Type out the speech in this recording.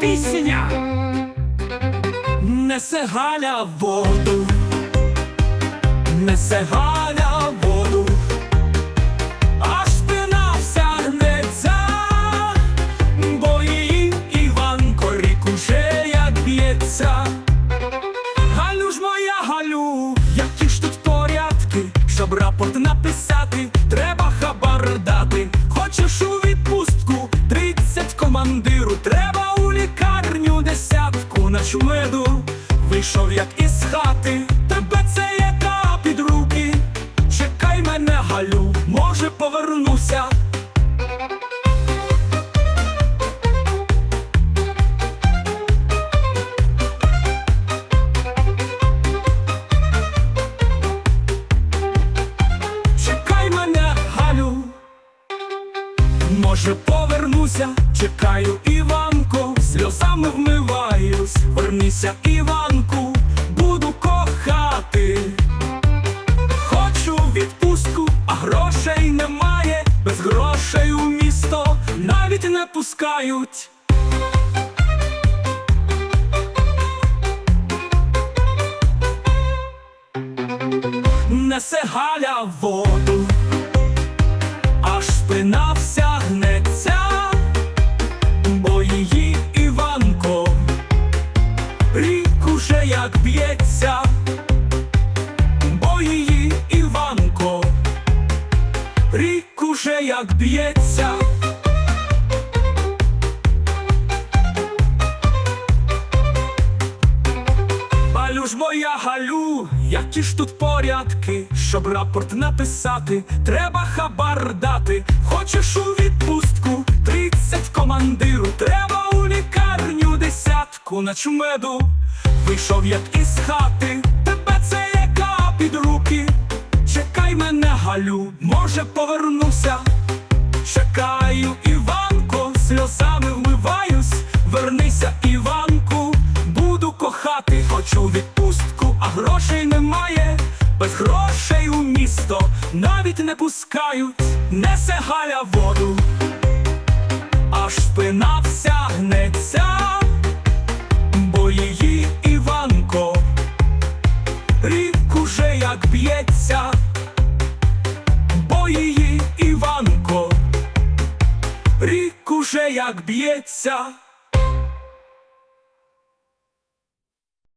пісня несе галя воду, несе галя. Вийшов як із хати, тебе це яка під руки. Чекай мене, Галю, може повернуся. Чекай мене, Галю, може повернуся, чекаю Іванко, сльозами вмиваюсь, вернися, Іванку, буду кохати. Хочу відпустку, а грошей немає, без грошей у місто навіть не пускають. Несе Галя як б'ється. Галю ж моя Галю, які ж тут порядки, щоб рапорт написати, треба хабар дати. Хочеш у відпустку, тридцять командиру, треба у лікарню десятку на чмеду. Вийшов як із хати, тебе це яка під руки. Чекай мене, Галю, може повернуся. Чекаю, Іванко, сльозами вмиваюсь, вернися, Іванку, буду кохати, хочу відпустку, а грошей немає, без грошей у місто навіть не пускають, несе Галя воду, аж спина вся гнеться, як б'ється.